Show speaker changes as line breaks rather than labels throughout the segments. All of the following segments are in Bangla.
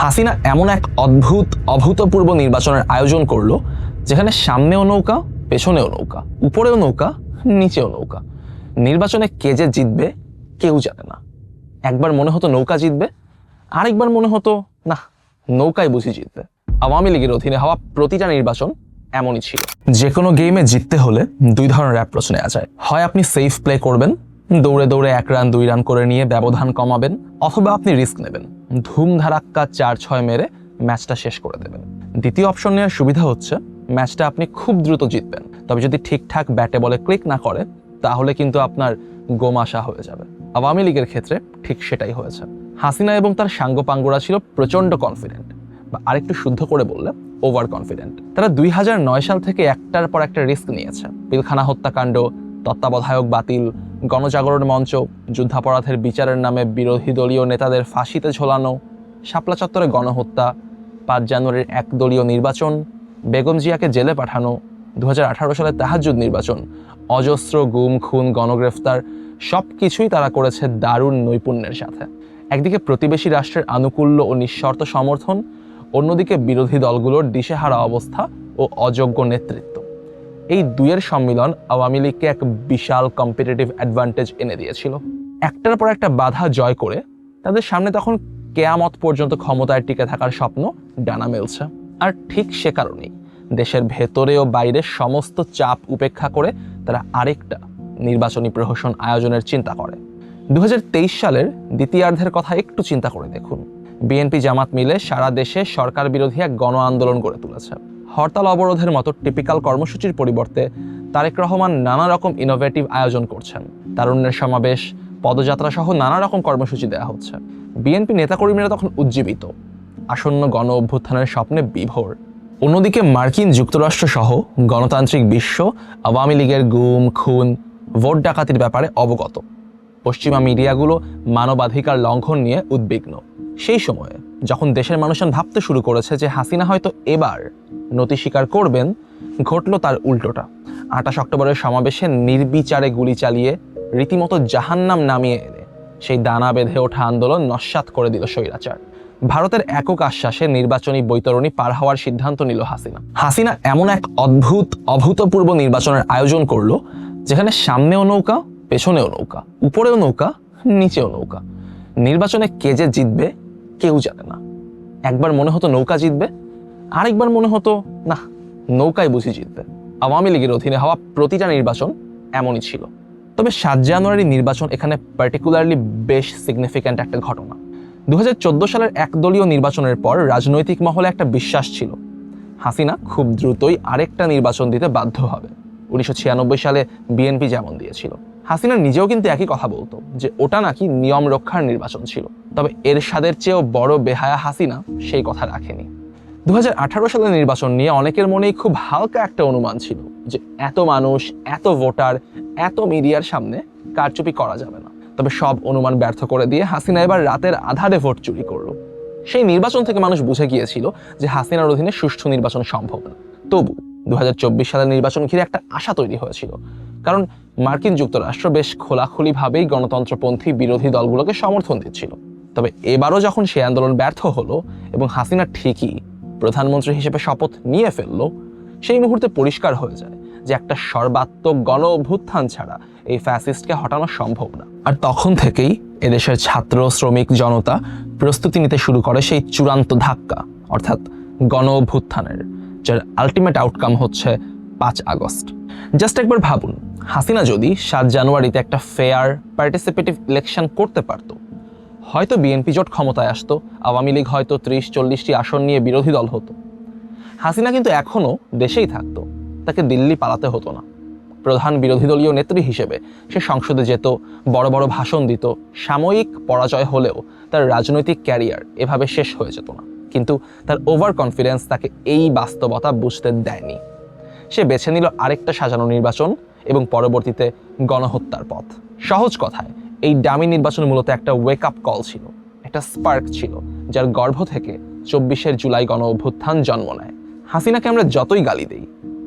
হাসিনা এমন এক অদ্ভুত, অভূতপূর্ব নির্বাচনের আয়োজন করল, যেখানে সামনেও নৌকা, পেছনেও নৌকা, উপরেও নৌকা, নিচেও নৌকা। নির্বাচনে কে যে জিতবে, কেউ জানে না। একবার মনে হতো নৌকা জিতবে, আরেকবার মনে হতো, না, নৌকাই বুঝি জিতবে। আওয়ামী লীগের অধীনে হওয়া প্রতিটা নির্বাচন এমনই ছিল। যে কোনো গেমে জিততে হলে দুই ধরনের অ্যাপ্রোচ নেওয়া যায়। হয় আপনি সেফ প্লে করবেন, দৌড়ে দৌড়ে এক রান দুই রান করে নিয়ে ব্যবধান কমাবেন, অথবা আপনি রিস্ক নেবেন। ধুমধারাক্কা চার ছয় মেরে ম্যাচটা শেষ করে দেবেন। দ্বিতীয় অপশন নেওয়ার সুবিধা হচ্ছে, ম্যাচটা আপনি খুব দ্রুত জিতবেন। তবে যদি ঠিকঠাক ব্যাটে বলে ক্লিক না করে, তাহলে কিন্তু আপনার গোমাশা হয়ে যাবে। আওয়ামী লীগের ক্ষেত্রে ঠিক সেটাই হয়েছে। হাসিনা এবং তার সাঙ্গপাঙ্গরা ছিল প্রচণ্ড কনফিডেন্ট বা আরেকটু শুদ্ধ করে বললে ওভার কনফিডেন্ট তারা দুই হাজার নয় সাল থেকে একটার পর একটা রিস্ক নিয়েছে। পিলখানা হত্যাকাণ্ড, তত্ত্বাবধায়ক বাতিল গণজাগরণ মঞ্চ, যুদ্ধাপরাধের বিচারের নামে বিরোধী দলীয় নেতাদের ফাঁসিতে ঝোলানো, শাপলা চত্বরে গণহত্যা, পাঁচ জানুয়ারির একদলীয় নির্বাচন, বেগম জিয়াকে জেলে পাঠানো দু সালে তাহাজুদ নির্বাচন, অজস্র গুম, খুন, গণগ্রেফতার সব কিছুই তারা করেছে দারুণ নৈপুণ্যের সাথে। একদিকে প্রতিবেশী রাষ্ট্রের আনুকূল্য ও নিঃশর্ত সমর্থন, অন্যদিকে বিরোধী দলগুলোর দিশেহারা অবস্থা ও অযোগ্য নেতৃত্ব। এই দুইয়ের সম্মিলন আওয়ামী লীগকে এক বিশাল কম্পিটিটিভ অ্যাডভান্টেজ এনে দিয়েছিল। একটার পর একটা বাধা জয় করে তাদের সামনে তখন কেয়ামত পর্যন্ত ক্ষমতায় টিকে থাকার স্বপ্ন ডানা মেলছে। আর ঠিক সে কারণেই দেশের ভেতরে ও বাইরে সমস্ত চাপ উপেক্ষা করে তারা আরেকটা নির্বাচনী প্রহসন আয়োজনের চিন্তা করে। দু হাজার তেইশ সালের দ্বিতীয়ার্ধের কথা একটু চিন্তা করে দেখুন। বিএনপি জামাত মিলে সারা দেশে সরকার বিরোধী এক গণ আন্দোলন গড়ে তুলেছে। হরতাল অবরোধের মতো টিপিক্যাল কর্মসূচির পরিবর্তে তারেক রহমান নানা রকম ইনোভেটিভ আয়োজন করছেন। তারুণ্যের সমাবেশ, পদযাত্রা সহ নানা রকম কর্মসূচি দেওয়া হচ্ছে। বিএনপি নেতাকর্মীরা তখন উজ্জীবিত। আসন্ন গণ অভ্যুত্থানের স্বপ্নে বিভোর। অন্যদিকে মার্কিন যুক্তরাষ্ট্র সহ গণতান্ত্রিক বিশ্ব, আওয়ামী লীগের গুম, খুন, ভোট ডাকাতির ব্যাপারে অবগত। পশ্চিমা মিডিয়াগুলো মানবাধিকার লঙ্ঘন নিয়ে উদ্বিগ্ন। সেই সময়ে যখন দেশের মানুষজন ভাবতে শুরু করেছে যে হাসিনা হয়তো এবার নতি স্বীকার করবেন, ঘটল তার উল্টোটা। আঠাশ অক্টোবরের সমাবেশে নির্বিচারে গুলি চালিয়ে রীতিমতো জাহান্নাম নামিয়ে এনে সেই দানা বেঁধে ওঠা আন্দোলন নস্যাৎ করে দিল স্বৈরাচার। ভারতের একক আশ্বাসে নির্বাচনী বৈতরণী পার হওয়ার সিদ্ধান্ত নিল হাসিনা। হাসিনা এমন এক অদ্ভুত, অভূতপূর্ব নির্বাচনের আয়োজন করল, যেখানে সামনেও নৌকা, পেছনেও নৌকা, উপরেও নৌকা, নিচেও নৌকা। নির্বাচনে কে যে জিতবে কেউ জানে না। একবার মনে হতো নৌকা জিতবে, আরেকবার মনে হতো, না, নৌকায় বুঝি জিতবে। আওয়ামী লীগের অধীনে হওয়া প্রতিটা নির্বাচন এমনই ছিল। তবে সাত জানুয়ারি নির্বাচন এখানে পার্টিকুলারলি বেশ সিগনিফিক্যান্ট একটা ঘটনা। দু হাজার চোদ্দ সালের একদলীয় নির্বাচনের পর রাজনৈতিক মহলে একটা বিশ্বাস ছিল। হাসিনা খুব দ্রুতই আরেকটা নির্বাচন দিতে বাধ্য হবে। উনিশশো ছিয়ানব্বই সালে বিএনপি যেমন দিয়েছিল। হাসিনা নিজেও কিন্তু একই কথা বলতো, যে ওটা নাকি নিয়ম রক্ষার নির্বাচন ছিল। তবে এরশাদের চেয়েও বড় বেহায়া হাসিনা সেই কথা রাখেনি। দুহাজার আঠারো সালের নির্বাচন নিয়ে অনেকের মনেই খুব হালকা একটা অনুমান ছিল, যে এত মানুষ, এত ভোটার, এত মিডিয়ার সামনে কারচুপি করা যাবে না। তবে সব অনুমান ব্যর্থ করে দিয়ে হাসিনা এবার রাতের আধারে ভোট চুরি করল। সেই নির্বাচন থেকে মানুষ বুঝে গিয়েছিল যে হাসিনার অধীনে সুষ্ঠু নির্বাচন সম্ভব না। তবু দু হাজার চব্বিশ সালের নির্বাচন ঘিরে একটা আশা তৈরি হয়েছিল, কারণ মার্কিন যুক্তরাষ্ট্র বেশ খোলাখুলিভাবেই গণতন্ত্রপন্থী বিরোধী দলগুলোকে সমর্থন দিচ্ছিল। তবে এবারও যখন সেই আন্দোলন ব্যর্থ হলো এবং হাসিনা ঠিকই প্রধানমন্ত্রী হিসেবে শপথ নিয়ে ফেলল, সেই মুহূর্তে পরিষ্কার হয়ে যায় যে একটা সর্বাত্মক গণ অভ্যুত্থান ছাড়া এই ফ্যাসিস্টকে হটানো সম্ভব না। আর তখন থেকেই এদেশের ছাত্র, শ্রমিক, জনতা প্রস্তুতি নিতে শুরু করে সেই চূড়ান্ত ধাক্কা, অর্থাৎ গণ অভ্যুত্থানের যার আলটিমেট আউটকাম হচ্ছে পাঁচ আগস্ট। জাস্ট একবার ভাবুন, হাসিনা যদি সাত জানুয়ারিতে একটা ফেয়ার পার্টিসিপেটিভ ইলেকশন করতে পারতো, হয়তো বিএনপি জোট ক্ষমতায় আসতো, আওয়ামী লীগ হয়তো ত্রিশ, চল্লিশটি আসন নিয়ে বিরোধী দল হতো। হাসিনা কিন্তু এখনও দেশেই থাকতো, তাকে দিল্লি পালাতে হতো না। প্রধান বিরোধী দলীয় নেত্রী হিসেবে সে সংসদে যেত, বড় বড় ভাষণ দিত, সাময়িক পরাজয় হলেও তার রাজনৈতিক ক্যারিয়ার এভাবে শেষ হয়ে যেত না। কিন্তু তার ওভার কনফিডেন্স তাকে এই বাস্তবতা বুঝতে দেয়নি। সে বেছে নিল আরেকটা সাজানো নির্বাচন এবং পরবর্তীতে গণহত্যার পথ। সহজ কথায়, এই ডামি নির্বাচন মূলত একটা ওয়েক আপ কল ছিল, একটা স্পার্ক ছিল, যার গর্ভ থেকে চব্বিশের জুলাই গণ অভ্যুত্থান জন্ম নেয়। হাসিনাকে আমরা যতই গালি দিই,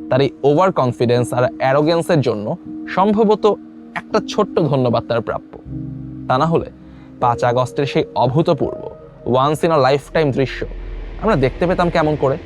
তার এই ওভার কনফিডেন্স আর অ্যারোগেন্সের জন্য সম্ভবত একটা ছোট্ট ধন্যবাদ তার প্রাপ্য। তা না হলে পাঁচ আগস্টের সেই অভূতপূর্ব once in a lifetime দৃশ্য, আমরা দেখতে পেতাম কেমন করে?